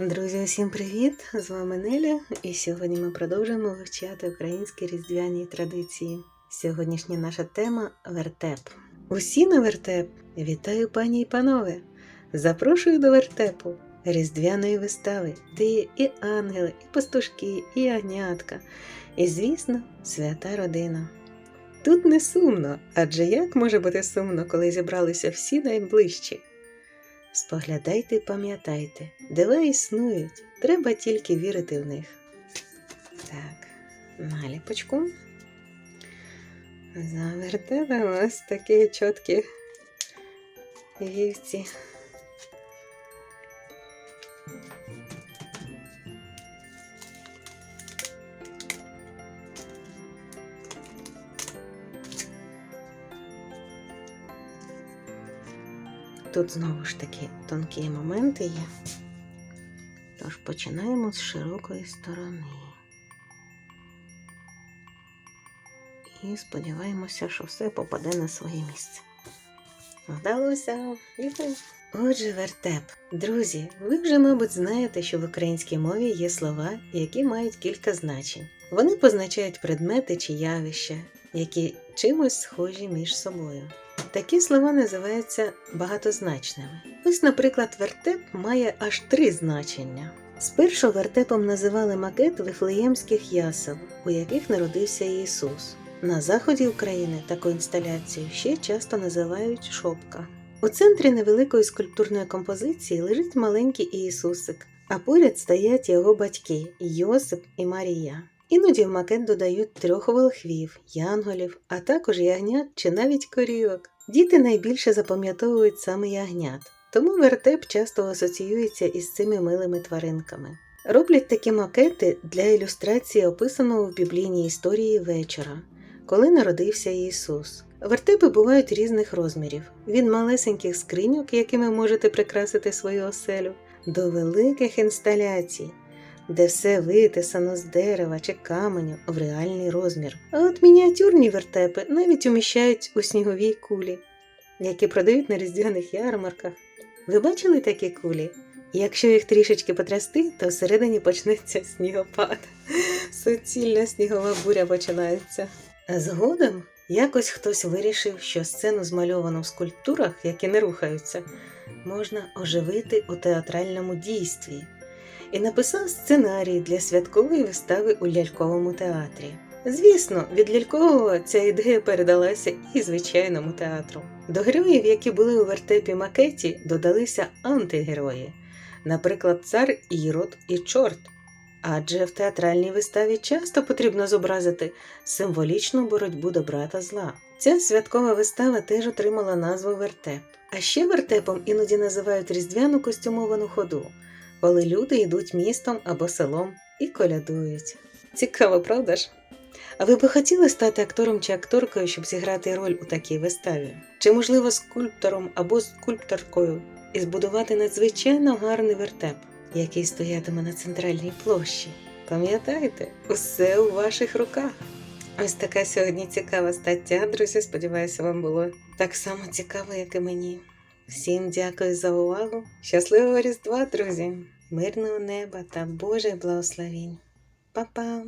Друзі, усім привіт! З вами Неля, і сьогодні ми продовжуємо вивчати українські різдвяні традиції. Сьогоднішня наша тема вертеп. Усі на вертеп! Вітаю пані і панове! Запрошую до вертепу різдвяної вистави, де є і ангели, і пастушки, і ягнятка, і, звісно, свята родина. Тут не сумно, адже як може бути сумно, коли зібралися всі найближчі? Споглядайте і пам'ятайте, дива існують, треба тільки вірити в них. Так, наліпочку. Завертили ось такі чіткі вівці. Тут знову ж таки тонкі моменти є. Тож починаємо з широкої сторони. І сподіваємося, що все попаде на своє місце. Вдалося. Юху. Отже, вертеп. Друзі, ви вже, мабуть, знаєте, що в українській мові є слова, які мають кілька значень. Вони позначають предмети чи явища, які чимось схожі між собою. Такі слова називаються багатозначними. Ось, наприклад, вертеп має аж три значення. Спершу вертепом називали макет вифлеємських ясел, у яких народився Ісус. На заході України таку інсталяцію ще часто називають шопка. У центрі невеликої скульптурної композиції лежить маленький Ісусик, а поряд стоять його батьки Йосип і Марія. Іноді в макет додають трьох волхвів, янголів, а також ягнят чи навіть корівок. Діти найбільше запам'ятовують саме ягнят, тому вертеп часто асоціюється із цими милими тваринками. Роблять такі макети для ілюстрації описаного в біблійній історії вечора, коли народився Ісус. Вертепи бувають різних розмірів: від малесеньких скриньок, якими можете прикрасити свою оселю, до великих інсталяцій де все витисано з дерева чи каменю в реальний розмір. А от мініатюрні вертепи навіть уміщають у сніговій кулі, які продають на різдвяних ярмарках. Ви бачили такі кулі? Якщо їх трішечки потрясти, то всередині почнеться снігопад. Суцільна снігова буря починається. А згодом якось хтось вирішив, що сцену, змальовану в скульптурах, які не рухаються, можна оживити у театральному дійстві і написав сценарій для святкової вистави у ляльковому театрі. Звісно, від лялькового ця ідея передалася і звичайному театру. До героїв, які були у вертепі макеті, додалися антигерої, наприклад, цар Ірод і Чорт. Адже в театральній виставі часто потрібно зобразити символічну боротьбу добра та зла. Ця святкова вистава теж отримала назву вертеп. А ще вертепом іноді називають різдвяну костюмовану ходу коли люди йдуть містом або селом і колядують. Цікаво, правда ж? А ви би хотіли стати актором чи акторкою, щоб зіграти роль у такій виставі? Чи, можливо, скульптором або скульпторкою і збудувати надзвичайно гарний вертеп, який стоятиме на центральній площі? Пам'ятайте, усе у ваших руках. Ось така сьогодні цікава стаття, друзі. Сподіваюся, вам було так само цікаво, як і мені. Всім дякую за увагу. Щасливого Різдва, друзі! Мирного неба та Божих благословінь. Па-па!